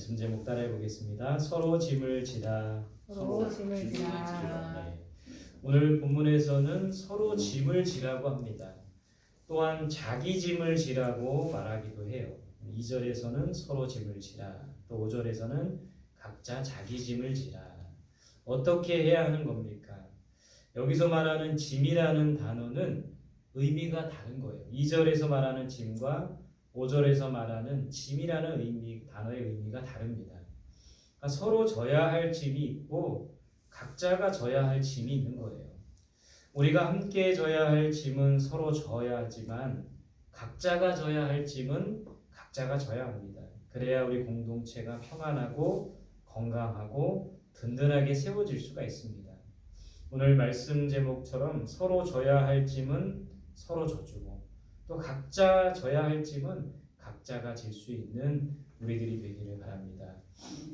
말씀 제목 따라해 보겠습니다. 서로 짐을 지라. 서로 짐을 지라. 네. 오늘 본문에서는 서로 짐을 지라고 합니다. 또한 자기 짐을 지라고 말하기도 해요. 2절에서는 서로 짐을 지라. 또 5절에서는 각자 자기 짐을 지라. 어떻게 해야 하는 겁니까? 여기서 말하는 짐이라는 단어는 의미가 다른 거예요. 2절에서 말하는 짐과 5절에서 말하는 짐이라는 의미, 단어의 의미가 다릅니다. 그러니까 서로 져야 할 짐이 있고 각자가 져야 할 짐이 있는 거예요. 우리가 함께 져야 할 짐은 서로 져야 하지만 각자가 져야 할 짐은 각자가 져야 합니다. 그래야 우리 공동체가 평안하고 건강하고 든든하게 세워질 수가 있습니다. 오늘 말씀 제목처럼 서로 져야 할 짐은 서로 져주고 또 각자 져야 할 짐은 각자가 질 수 있는 우리들이 되기를 바랍니다.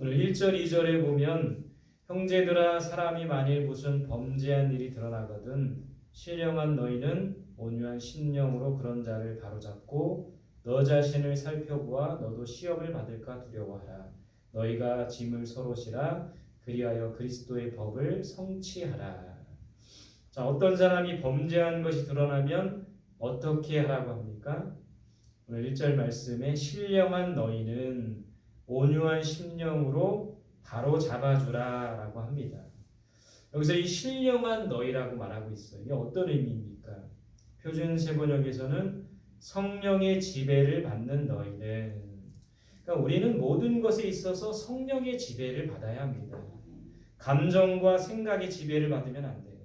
오늘 1절, 2절에 보면 형제들아 사람이 만일 무슨 범죄한 일이 드러나거든 신령한 너희는 온유한 심령으로 그런 자를 바로잡고 너 자신을 살펴보아 너도 시험을 받을까 두려워하라. 너희가 짐을 서로 지라. 그리하여 그리스도의 법을 성취하라. 자 어떤 사람이 범죄한 것이 드러나면 어떻게 하라고 합니까? 오늘 1절 말씀에 신령한 너희는 온유한 심령으로 바로 잡아주라 라고 합니다. 여기서 이 신령한 너희라고 말하고 있어요. 이게 어떤 의미입니까? 표준 세번역에서는 성령의 지배를 받는 너희는 그러니까 우리는 모든 것에 있어서 성령의 지배를 받아야 합니다. 감정과 생각의 지배를 받으면 안 돼요.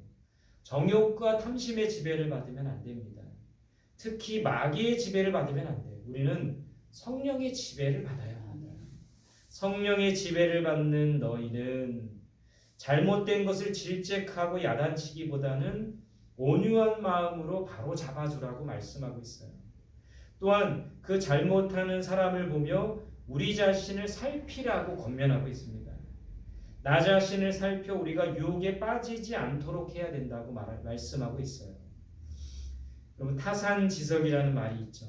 정욕과 탐심의 지배를 받으면 안 됩니다. 특히 마귀의 지배를 받으면 안 돼요. 우리는 성령의 지배를 받아야 합니다. 성령의 지배를 받는 너희는 잘못된 것을 질책하고 야단치기보다는 온유한 마음으로 바로 잡아주라고 말씀하고 있어요. 또한 그 잘못하는 사람을 보며 우리 자신을 살피라고 권면하고 있습니다. 나 자신을 살펴 우리가 유혹에 빠지지 않도록 해야 된다고 말, 말씀하고 있어요. 여러분 타산지석이라는 말이 있죠.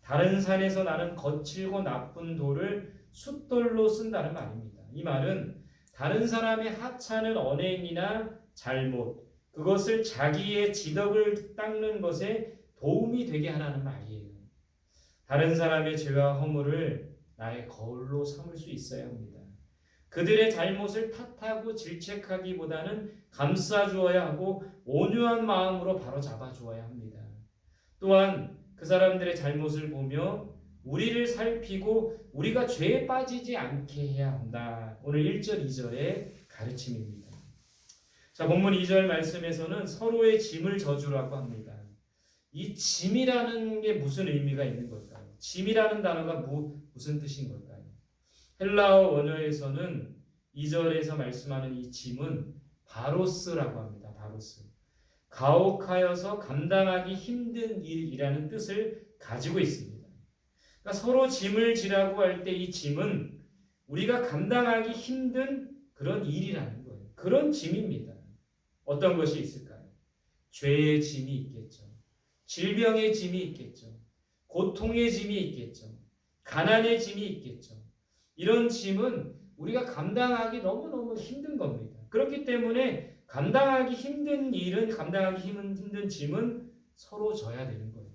다른 산에서 나는 거칠고 나쁜 돌을 숫돌로 쓴다는 말입니다. 이 말은 다른 사람의 하찮은 언행이나 잘못 그것을 자기의 지덕을 닦는 것에 도움이 되게 하라는 말이에요. 다른 사람의 죄와 허물을 나의 거울로 삼을 수 있어야 합니다. 그들의 잘못을 탓하고 질책하기보다는 감싸 주어야 하고 온유한 마음으로 바로 잡아 주어야 합니다. 또한 그 사람들의 잘못을 보며 우리를 살피고 우리가 죄에 빠지지 않게 해야 한다. 오늘 1절, 2절의 가르침입니다. 자, 본문 2절 말씀에서는 서로의 짐을 져주라고 합니다. 이 짐이라는 게 무슨 의미가 있는 걸까요? 짐이라는 단어가 무, 무슨 뜻인 걸까요? 헬라어 원어에서는 2절에서 말씀하는 이 짐은 바로스라고 합니다. 바로스. 가혹하여서 감당하기 힘든 일이라는 뜻을 가지고 있습니다. 그러니까 서로 짐을 지라고 할 때 이 짐은 우리가 감당하기 힘든 그런 일이라는 거예요. 그런 짐입니다. 어떤 것이 있을까요? 죄의 짐이 있겠죠. 질병의 짐이 있겠죠. 고통의 짐이 있겠죠. 가난의 짐이 있겠죠. 이런 짐은 우리가 감당하기 너무너무 힘든 겁니다. 그렇기 때문에 감당하기 힘든 일은 감당하기 힘든 짐은 서로 져야 되는 거예요.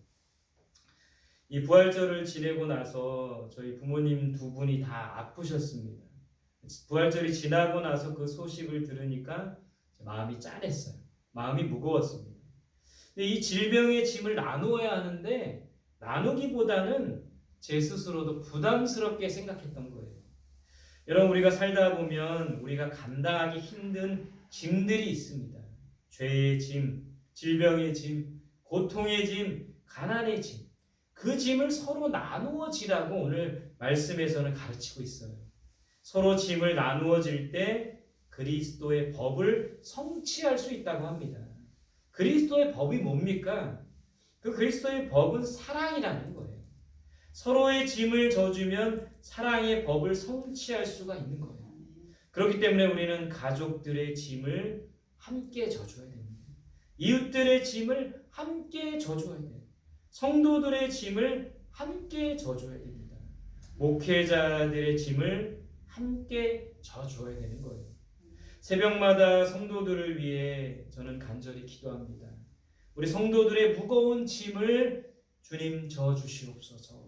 이 부활절을 지내고 나서 저희 부모님 두 분이 다 아프셨습니다. 부활절이 지나고 나서 그 소식을 들으니까 마음이 짠했어요. 마음이 무거웠습니다. 근데 이 질병의 짐을 나누어야 하는데 나누기보다는 제 스스로도 부담스럽게 생각했던 거예요. 여러분 우리가 살다 보면 우리가 감당하기 힘든 짐들이 있습니다. 죄의 짐, 질병의 짐, 고통의 짐, 가난의 짐. 그 짐을 서로 나누어 지라고 오늘 말씀에서는 가르치고 있어요. 서로 짐을 나누어 질 때 그리스도의 법을 성취할 수 있다고 합니다. 그리스도의 법이 뭡니까? 그 그리스도의 법은 사랑이라는 거예요. 서로의 짐을 져주면 사랑의 법을 성취할 수가 있는 거예요. 그렇기 때문에 우리는 가족들의 짐을 함께 져줘야 됩니다. 이웃들의 짐을 함께 져줘야 돼요. 성도들의 짐을 함께 져줘야 됩니다. 목회자들의 짐을 함께 져줘야 되는 거예요. 새벽마다 성도들을 위해 저는 간절히 기도합니다. 우리 성도들의 무거운 짐을 주님 져 주시옵소서.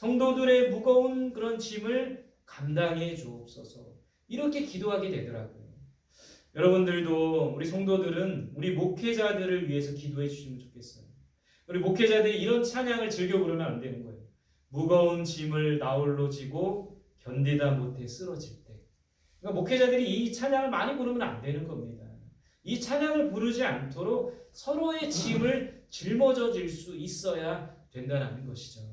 성도들의 무거운 그런 짐을 감당해 주옵소서. 이렇게 기도하게 되더라고요. 여러분들도 우리 성도들은 우리 목회자들을 위해서 기도해 주시면 좋겠어요. 우리 목회자들이 이런 찬양을 즐겨 부르면 안 되는 거예요. 무거운 짐을 나홀로 지고 견디다 못해 쓰러질 때. 그러니까 목회자들이 이 찬양을 많이 부르면 안 되는 겁니다. 이 찬양을 부르지 않도록 서로의 짐을 짊어져 질 수 있어야 된다는 것이죠.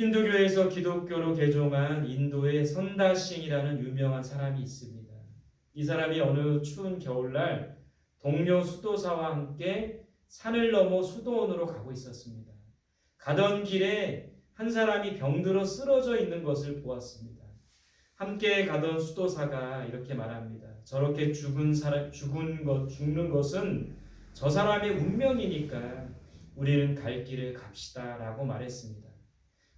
힌두교에서 기독교로 개종한 인도의 선다싱이라는 유명한 사람이 있습니다. 이 사람이 어느 추운 겨울날 동료 수도사와 함께 산을 넘어 수도원으로 가고 있었습니다. 가던 길에 한 사람이 병들어 쓰러져 있는 것을 보았습니다. 함께 가던 수도사가 이렇게 말합니다. 저렇게 죽은 사람 죽은 것 죽는 것은 저 사람의 운명이니까 우리는 갈 길을 갑시다 라고 말했습니다.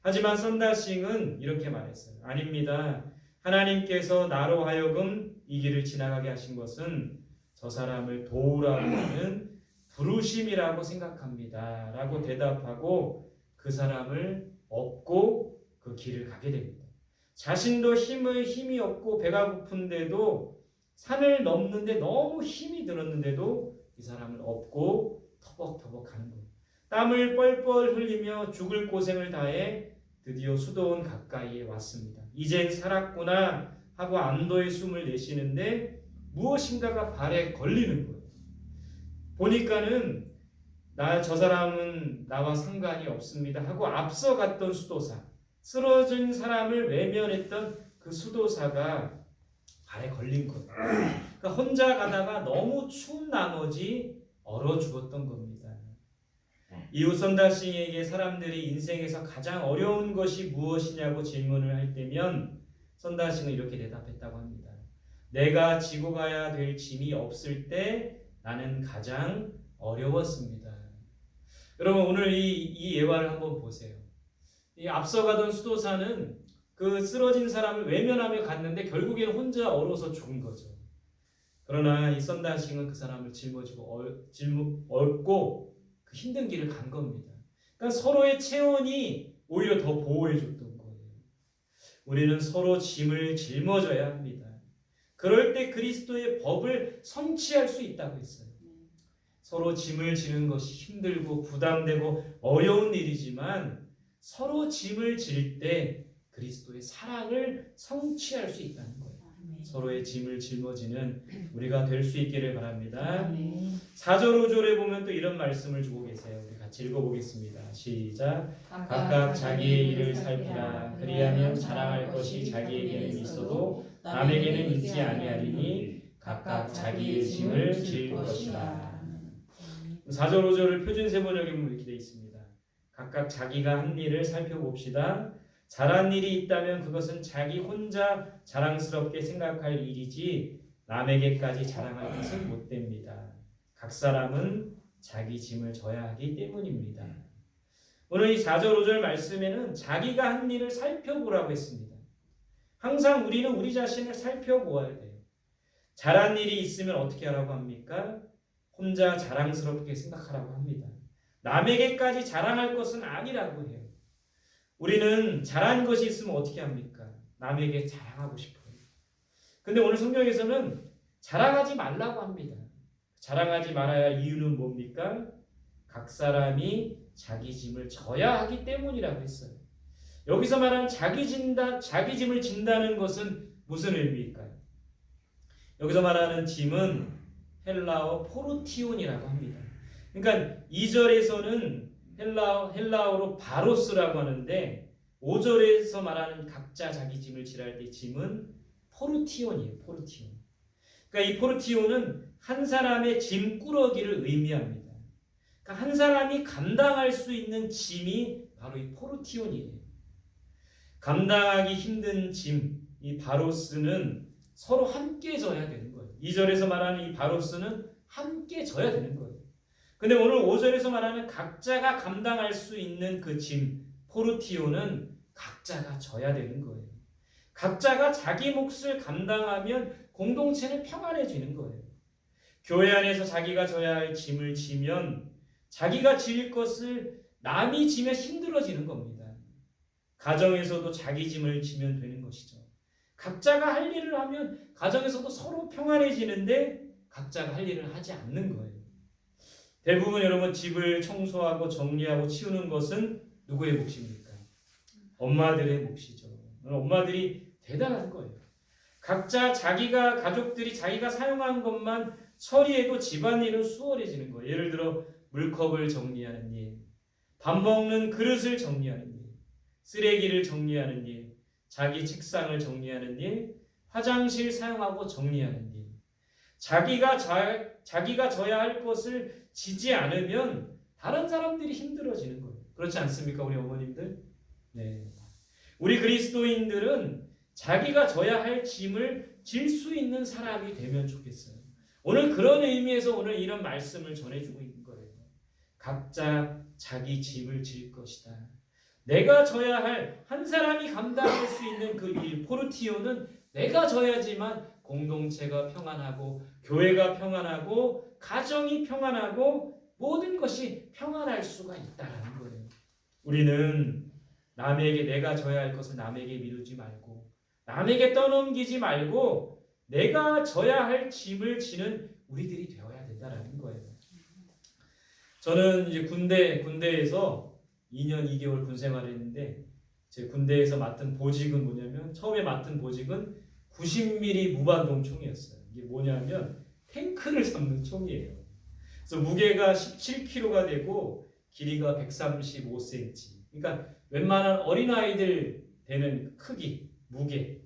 하지만 선다싱은 이렇게 말했어요. 아닙니다. 하나님께서 나로 하여금 이 길을 지나가게 하신 것은 저 사람을 도우라고 하는 부르심이라고 생각합니다. 라고 대답하고 그 사람을 업고 그 길을 가게 됩니다. 자신도 힘의 힘이 없고 배가 고픈데도 산을 넘는데 너무 힘이 들었는데도 이 사람을 업고 터벅터벅 가는 거예요. 땀을 뻘뻘 흘리며 죽을 고생을 다해 드디어 수도원 가까이에 왔습니다. 이젠 살았구나 하고 안도의 숨을 내쉬는데 무엇인가가 발에 걸리는 거예요. 보니까는 나 저 사람은 나와 상관이 없습니다 하고 앞서갔던 수도사 쓰러진 사람을 외면했던 그 수도사가 발에 걸린 거예요. 그러니까 혼자 가다가 너무 추운 나머지 얼어 죽었던 겁니다. 이웃 선다싱에게 사람들이 인생에서 가장 어려운 것이 무엇이냐고 질문을 할 때면 선다싱은 이렇게 대답했다고 합니다. 내가 지고 가야 될 짐이 없을 때 나는 가장 어려웠습니다. 여러분 오늘 이, 이 예화를 한번 보세요. 이 앞서가던 수도사는 그 쓰러진 사람을 외면하며 갔는데 결국에는 혼자 얼어서 죽은 거죠. 그러나 이 썬다싱은 그 사람을 짊어지고 얼, 짊 얹고 그 힘든 길을 간 겁니다. 그러니까 서로의 체온이 오히려 더 보호해 줬던 거예요. 우리는 서로 짐을 짊어져야 합니다. 그럴 때 그리스도의 법을 성취할 수 있다고 했어요. 서로 짐을 지는 것이 힘들고 부담되고 어려운 일이지만 서로 짐을 질 때 그리스도의 사랑을 성취할 수 있다는 거예요. 서로의 짐을 짊어지는 우리가 될 수 있기를 바랍니다. 4절 5절에 보면 또 이런 말씀을 주고 계세요. 우리 같이 읽어보겠습니다. 시작. 각각 자기의 일을 살피라. 그리하면 자랑할 것이 자기에게는 있어도 남에게는 있지 아니하리니 각각 자기의 짐을 질 것이라. 4절 5절을 표준 세 번역에 보면 이렇게 되어 있습니다. 각각 자기가 한 일을 살펴봅시다. 잘한 일이 있다면 그것은 자기 혼자 자랑스럽게 생각할 일이지 남에게까지 자랑할 것은 못 됩니다. 각 사람은 자기 짐을 져야 하기 때문입니다. 오늘 이 4절 5절 말씀에는 자기가 한 일을 살펴보라고 했습니다. 항상 우리는 우리 자신을 살펴보아야 돼요. 잘한 일이 있으면 어떻게 하라고 합니까? 혼자 자랑스럽게 생각하라고 합니다. 남에게까지 자랑할 것은 아니라고 해요. 우리는 잘한 것이 있으면 어떻게 합니까? 남에게 자랑하고 싶어요. 근데 오늘 성경에서는 자랑하지 말라고 합니다. 자랑하지 말아야 할 이유는 뭡니까? 각 사람이 자기 짐을 져야 하기 때문이라고 했어요. 여기서 말하는 자기 진다, 자기 짐을 진다는 것은 무슨 의미일까요? 여기서 말하는 짐은 헬라어 포르티온이라고 합니다. 그러니까 2절에서는 헬라, 헬라어로 바로스라고 하는데 5절에서 말하는 각자 자기 짐을 지랄 때 짐은 포르티온이에요. 포르티온. 그러니까 이 포르티온은 한 사람의 짐 꾸러기를 의미합니다. 그러니까 한 사람이 감당할 수 있는 짐이 바로 이 포르티온이에요. 감당하기 힘든 짐, 이 바로스는 서로 함께 져야 되는 거예요. 2절에서 말하는 이 바로스는 함께 져야 되는 거예요. 근데 오늘 5절에서 말하는 각자가 감당할 수 있는 그 짐, 포르티오는 각자가 져야 되는 거예요. 각자가 자기 몫을 감당하면 공동체는 평안해지는 거예요. 교회 안에서 자기가 져야 할 짐을 지면 자기가 질 것을 남이 지면 힘들어지는 겁니다. 가정에서도 자기 짐을 지면 되는 것이죠. 각자가 할 일을 하면 가정에서도 서로 평안해지는데 각자가 할 일을 하지 않는 거예요. 대부분 여러분 집을 청소하고 정리하고 치우는 것은 누구의 몫입니까? 엄마들의 몫이죠. 엄마들이 대단한 거예요. 각자 자기가 가족들이 자기가 사용한 것만 처리해도 집안일은 수월해지는 거예요. 예를 들어 물컵을 정리하는 일, 밥 먹는 그릇을 정리하는 일, 쓰레기를 정리하는 일, 자기 책상을 정리하는 일, 화장실 사용하고 정리하는 일. 자기가 자, 자기가 져야 할 것을 지지 않으면 다른 사람들이 힘들어지는 거예요. 그렇지 않습니까, 우리 어머님들? 네. 우리 그리스도인들은 자기가 져야 할 짐을 질 수 있는 사람이 되면 좋겠어요. 오늘 그런 의미에서 오늘 이런 말씀을 전해주고 있는 거예요. 각자 자기 짐을 질 것이다. 내가 져야 할 한 사람이 감당할 수 있는 그 일, 포르티오는 내가 져야지만 공동체가 평안하고 교회가 평안하고 가정이 평안하고 모든 것이 평안할 수가 있다라는 거예요. 우리는 남에게 내가 져야 할 것을 남에게 미루지 말고 남에게 떠넘기지 말고 내가 져야 할 짐을 지는 우리들이 되어야 된다라는 거예요. 저는 이제 군대 군대에서 2년 2개월 군 생활했는데 제 군대에서 맡은 보직은 뭐냐면 처음에 맡은 보직은 90mm 무반동 총이었어요. 이게 뭐냐면 탱크를 잡는 총이에요. 그래서 무게가 17kg가 되고 길이가 135cm. 그러니까 웬만한 어린아이들 되는 크기, 무게.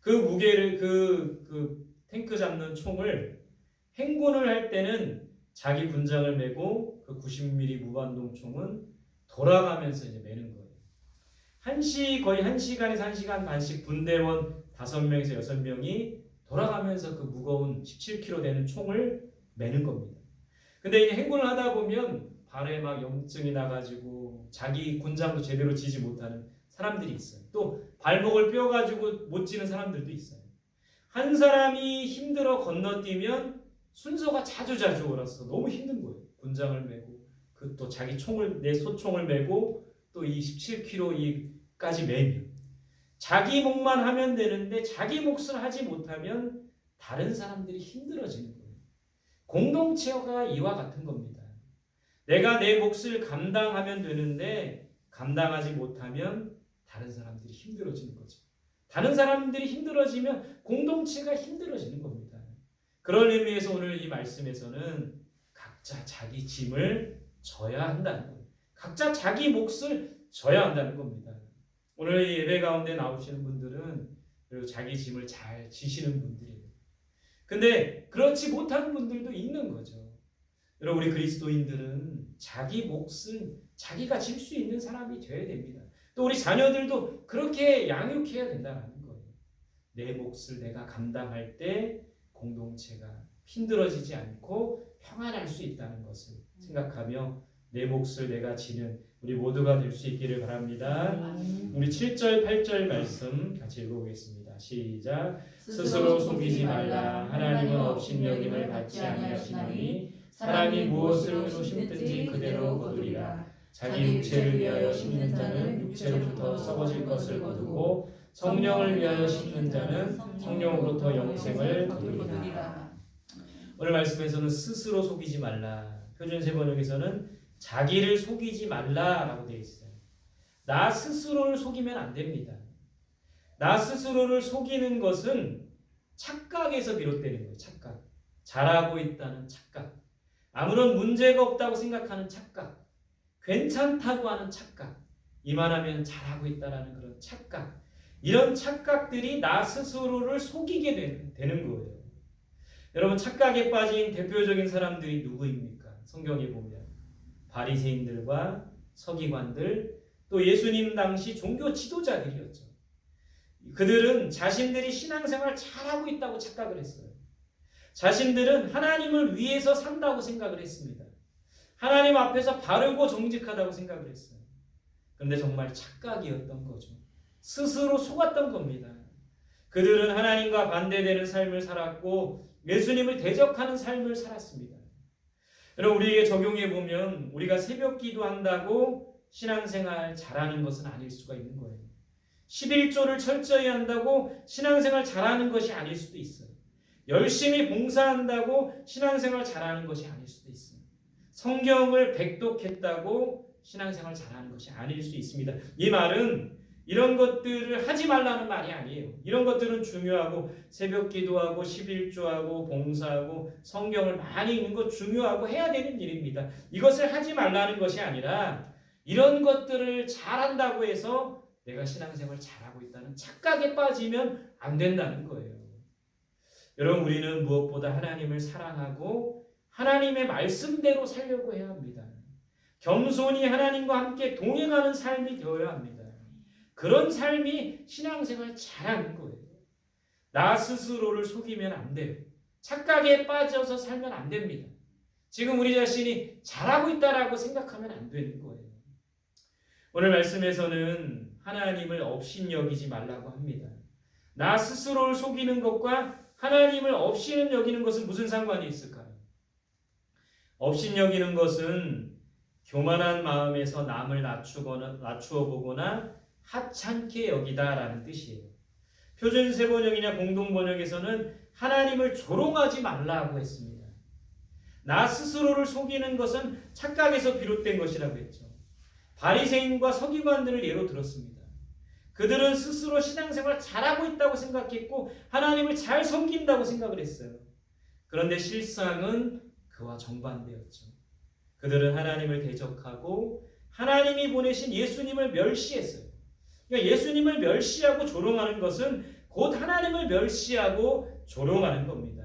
그 무게를 그, 그 탱크 잡는 총을 행군을 할 때는 자기 군장을 메고 그 90mm 무반동 총은 돌아가면서 이제 매는 거예요. 한 시, 거의 한 시간에서 한 시간 반씩 분대원 다섯 명에서 여섯 명이 돌아가면서 그 무거운 17kg 되는 총을 매는 겁니다. 근데 이제 행군을 하다 보면 발에 막 염증이 나가지고 자기 군장도 제대로 지지 못하는 사람들이 있어요. 또 발목을 뼈가지고 못 지는 사람들도 있어요. 한 사람이 힘들어 건너뛰면 순서가 자주 자주 오라서 너무 힘든 거예요. 군장을 메고 그 또 자기 총을 내 소총을 메고 또 이 17kg까지 매면 자기 몫만 하면 되는데 자기 몫을 하지 못하면 다른 사람들이 힘들어지는 거예요. 공동체가 이와 같은 겁니다. 내가 내 몫을 감당하면 되는데 감당하지 못하면 다른 사람들이 힘들어지는 거죠. 다른 사람들이 힘들어지면 공동체가 힘들어지는 겁니다. 그런 의미에서 오늘 이 말씀에서는 각자 자기 짐을 져야 한다는 거예요. 각자 자기 몫을 져야 한다는 겁니다. 오늘 이 예배 가운데 나오시는 분들은 그리고 자기 짐을 잘 지시는 분들이에요. 근데 그렇지 못한 분들도 있는 거죠. 여러분 우리 그리스도인들은 자기 몫을 자기가 질 수 있는 사람이 되어야 됩니다. 또 우리 자녀들도 그렇게 양육해야 된다는 거예요. 내 몫을 내가 감당할 때 공동체가 힘들어지지 않고 평안할 수 있다는 것을 생각하며 내 몫을 내가 지는 우리 모두가 될 수 있기를 바랍니다. 우리 7절, 8절 말씀 같이 읽어보겠습니다. 시작. 스스로 속이지 말라. 하나님은 업신여김을 받지 아니하시나니 사람이 무엇을 심든지 그대로 거두리라. 자기 육체를 위하여 심는 자는 육체로부터 썩어질 것을 거두고 성령을 위하여 심는 자는 성령으로부터 영생을 거두리라. 오늘 말씀에서는 스스로 속이지 말라. 표준 세 번역에서는 자기를 속이지 말라라고 되어 있어요. 나 스스로를 속이면 안 됩니다. 나 스스로를 속이는 것은 착각에서 비롯되는 거예요. 착각. 잘하고 있다는 착각. 아무런 문제가 없다고 생각하는 착각. 괜찮다고 하는 착각. 이만하면 잘하고 있다라는 그런 착각. 이런 착각들이 나 스스로를 속이게 되는, 되는 거예요. 여러분 착각에 빠진 대표적인 사람들이 누구입니까? 성경에 보면 바리새인들과 서기관들 또 예수님 당시 종교 지도자들이었죠. 그들은 자신들이 신앙생활 잘하고 있다고 착각을 했어요. 자신들은 하나님을 위해서 산다고 생각을 했습니다. 하나님 앞에서 바르고 정직하다고 생각을 했어요. 그런데 정말 착각이었던 거죠. 스스로 속았던 겁니다. 그들은 하나님과 반대되는 삶을 살았고 예수님을 대적하는 삶을 살았습니다. 여러분 우리에게 적용해 보면 우리가 새벽 기도한다고 신앙생활 잘하는 것은 아닐 수가 있는 거예요. 11조를 철저히 한다고 신앙생활 잘하는 것이 아닐 수도 있어요. 열심히 봉사한다고 신앙생활 잘하는 것이 아닐 수도 있어요. 성경을 백독했다고 신앙생활 잘하는 것이 아닐 수 있습니다. 이 말은 이런 것들을 하지 말라는 말이 아니에요. 이런 것들은 중요하고 새벽 기도하고 11조하고 봉사하고 성경을 많이 읽는 것 중요하고 해야 되는 일입니다. 이것을 하지 말라는 것이 아니라 이런 것들을 잘한다고 해서 내가 신앙생활 잘하고 있다는 착각에 빠지면 안 된다는 거예요. 여러분 우리는 무엇보다 하나님을 사랑하고 하나님의 말씀대로 살려고 해야 합니다. 겸손히 하나님과 함께 동행하는 삶이 되어야 합니다. 그런 삶이 신앙생활 잘하는 거예요. 나 스스로를 속이면 안 돼요. 착각에 빠져서 살면 안 됩니다. 지금 우리 자신이 잘하고 있다라고 생각하면 안 되는 거예요. 오늘 말씀에서는 하나님을 업신여기지 말라고 합니다. 나 스스로를 속이는 것과 하나님을 업신 여기는 것은 무슨 상관이 있을까요? 업신 여기는 것은 교만한 마음에서 남을 낮추거나 낮추어 보거나 하찮게 여기다라는 뜻이에요. 표준 세 번역이나 공동 번역에서는 하나님을 조롱하지 말라고 했습니다. 나 스스로를 속이는 것은 착각에서 비롯된 것이라고 했죠. 바리새인과 서기관들을 예로 들었습니다. 그들은 스스로 신앙생활 잘하고 있다고 생각했고 하나님을 잘 섬긴다고 생각을 했어요. 그런데 실상은 그와 정반대였죠. 그들은 하나님을 대적하고 하나님이 보내신 예수님을 멸시했어요. 그러니까 예수님을 멸시하고 조롱하는 것은 곧 하나님을 멸시하고 조롱하는 겁니다.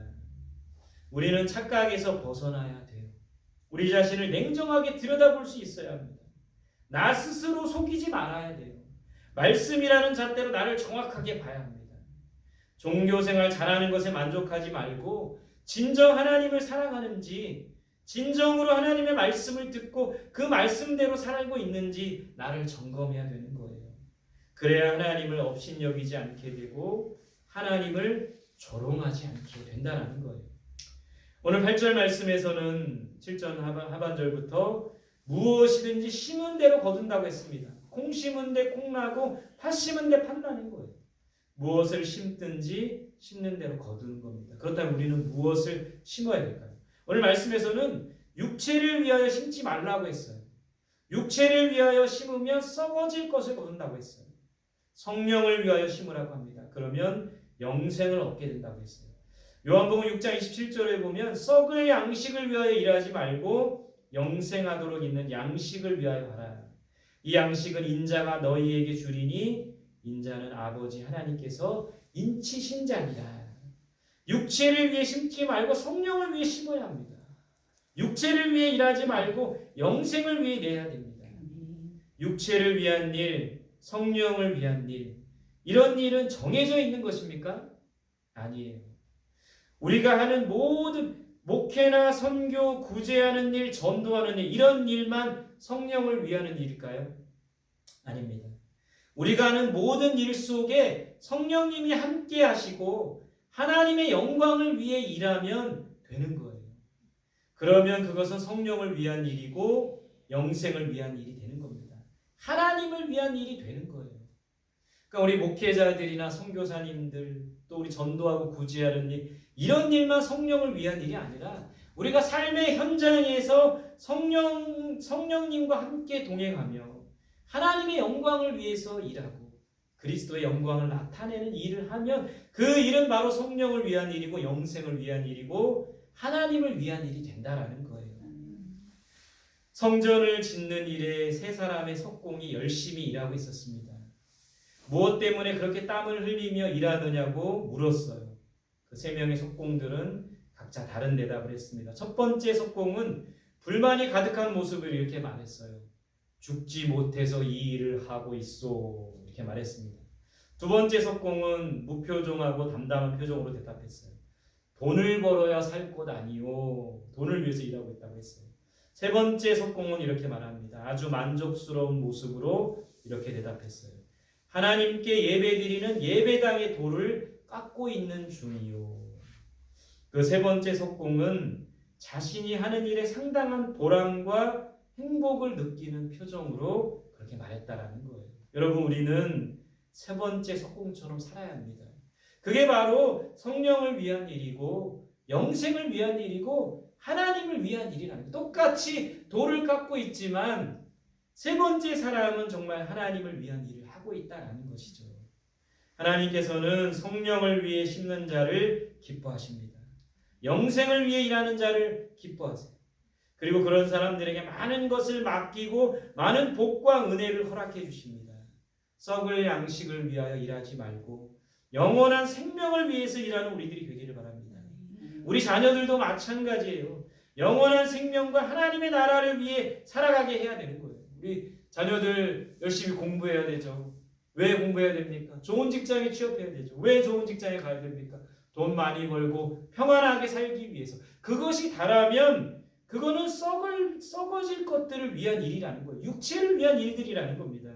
우리는 착각에서 벗어나야 돼요. 우리 자신을 냉정하게 들여다볼 수 있어야 합니다. 나 스스로 속이지 말아야 돼요. 말씀이라는 잣대로 나를 정확하게 봐야 합니다. 종교 생활 잘하는 것에 만족하지 말고 진정 하나님을 사랑하는지 진정으로 하나님의 말씀을 듣고 그 말씀대로 살고 있는지 나를 점검해야 되는 거예요. 그래야 하나님을 업신여기지 않게 되고 하나님을 조롱하지 않게 된다는 거예요. 오늘 8절 말씀에서는 7절 하반 절부터 무엇이든지 심은 대로 거둔다고 했습니다. 콩 심은 데 콩 나고 팥 심은 데팥 나는 거예요. 무엇을 심든지 심는 대로 거두는 겁니다. 그렇다면 우리는 무엇을 심어야 될까요? 오늘 말씀에서는 육체를 위하여 심지 말라고 했어요. 육체를 위하여 심으면 썩어질 것을 거둔다고 했어요. 성령을 위하여 심으라고 합니다. 그러면 영생을 얻게 된다고 했어요. 요한복음 6장 27절에 보면 썩을 양식을 위하여 일하지 말고 영생하도록 있는 양식을 위하여 하라. 이 양식은 인자가 너희에게 주리니 인자는 아버지 하나님께서 인치신 자니라. 육체를 위해 심지 말고 성령을 위해 심어야 합니다. 육체를 위해 일하지 말고 영생을 위해 내야 됩니다. 육체를 위한 일, 성령을 위한 일, 이런 일은 정해져 있는 것입니까? 아니에요. 우리가 하는 모든 목회나 선교, 구제하는 일, 전도하는 일, 이런 일만 성령을 위하는 일일까요? 아닙니다. 우리가 하는 모든 일 속에 성령님이 함께 하시고 하나님의 영광을 위해 일하면 되는 거예요. 그러면 그것은 성령을 위한 일이고 영생을 위한 일이 겁니다. 하나님을 위한 일이 되는 거예요. 그러니까 우리 목회자들이나 선교사님들 또 우리 전도하고 구제하는 일 이런 일만 성령을 위한 일이 아니라 우리가 삶의 현장에서 성령 성령님과 함께 동행하며 하나님의 영광을 위해서 일하고 그리스도의 영광을 나타내는 일을 하면 그 일은 바로 성령을 위한 일이고 영생을 위한 일이고 하나님을 위한 일이 된다라는 거예요. 성전을 짓는 일에 세 사람의 석공이 열심히 일하고 있었습니다. 무엇 때문에 그렇게 땀을 흘리며 일하느냐고 물었어요. 그 세 명의 석공들은 각자 다른 대답을 했습니다. 첫 번째 석공은 불만이 가득한 모습을 이렇게 말했어요. 죽지 못해서 이 일을 하고 있소. 이렇게 말했습니다. 두 번째 석공은 무표정하고 담담한 표정으로 대답했어요. 돈을 벌어야 살 것 아니요. 돈을 위해서 일하고 있다고 했어요. 세 번째 석공은 이렇게 말합니다. 아주 만족스러운 모습으로 이렇게 대답했어요. 하나님께 예배드리는 예배당의 돌을 깎고 있는 중이요. 그 세 번째 속공은 자신이 하는 일에 상당한 보람과 행복을 느끼는 표정으로 그렇게 말했다라는 거예요. 여러분 우리는 세 번째 속공처럼 살아야 합니다. 그게 바로 성령을 위한 일이고 영생을 위한 일이고 하나님을 위한 일이라는. 똑같이 돌을 깎고 있지만 세 번째 사람은 정말 하나님을 위한 일을 하고 있다라는 것이죠. 하나님께서는 성령을 위해 심는 자를 기뻐하십니다. 영생을 위해 일하는 자를 기뻐하세요. 그리고 그런 사람들에게 많은 것을 맡기고 많은 복과 은혜를 허락해 주십니다. 썩을 양식을 위하여 일하지 말고 영원한 생명을 위해서 일하는 우리들이 되기를 바랍니다. 우리 자녀들도 마찬가지예요. 영원한 생명과 하나님의 나라를 위해 살아가게 해야 되는 거예요. 우리 자녀들 열심히 공부해야 되죠. 왜 공부해야 됩니까? 좋은 직장에 취업해야 되죠. 왜 좋은 직장에 가야 됩니까? 돈 많이 벌고 평안하게 살기 위해서. 그것이 다라면 그거는 썩을 썩어질 것들을 위한 일이라는 거예요. 육체를 위한 일들이라는 겁니다.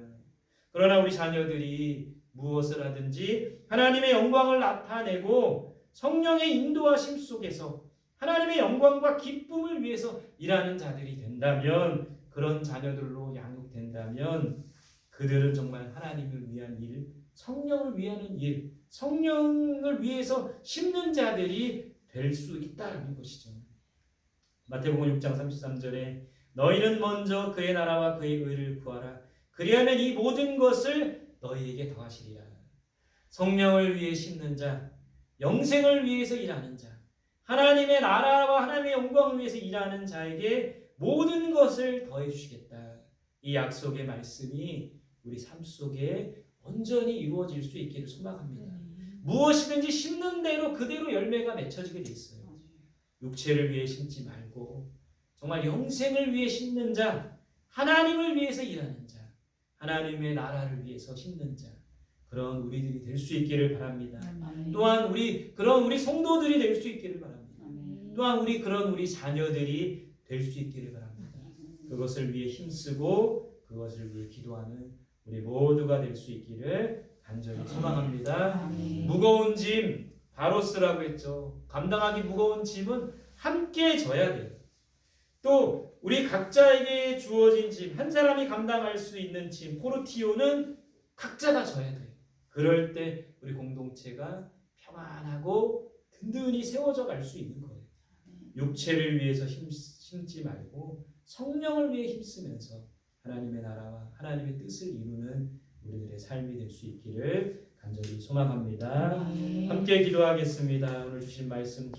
그러나 우리 자녀들이 무엇을 하든지 하나님의 영광을 나타내고 성령의 인도하심 속에서 하나님의 영광과 기쁨을 위해서 일하는 자들이 된다면 그런 자녀들로 양육된다면 그들은 정말 하나님을 위한 일, 성령을 위하는 일, 성령을 위해서 심는 자들이 될 수 있다는 것이죠. 마태복음 6장 33절에 너희는 먼저 그의 나라와 그의 의를 구하라. 그리하면 이 모든 것을 너희에게 더하시리라. 성령을 위해 심는 자, 영생을 위해서 일하는 자, 하나님의 나라와 하나님의 영광을 위해서 일하는 자에게 모든 것을 더해 주시겠다. 이 약속의 말씀이 우리 삶 속에 온전히 이루어질 수 있기를 소망합니다. 무엇이든지 심는 대로 그대로 열매가 맺혀지게 돼 있어요. 육체를 위해 심지 말고 정말 영생을 위해 심는 자, 하나님을 위해서 일하는 자, 하나님의 나라를 위해서 심는 자 그런 우리들이 될 수 있기를 바랍니다. 또한 우리 그런 우리 성도들이 될 수 있기를 바랍니다. 또한 우리 그런 우리 자녀들이 될 수 있기를 바랍니다. 그것을 위해 힘쓰고 그것을 위해 기도하는 우리 모두가 될 수 있기를 간절히 소망합니다. 무거운 짐 바로 쓰라고 했죠. 감당하기 무거운 짐은 함께 져야 돼요. 또 우리 각자에게 주어진 짐, 한 사람이 감당할 수 있는 짐, 포르티오는 각자가 져야 돼요. 그럴 때 우리 공동체가 평안하고 든든히 세워져 갈 수 있는 거예요. 육체를 위해서 힘, 심지 말고 성령을 위해 힘쓰면서 하나님의 나라와 하나님의 뜻을 이루는 우리들의 삶이 될 수 있기를 간절히 소망합니다. 함께 기도하겠습니다. 오늘 주신 말씀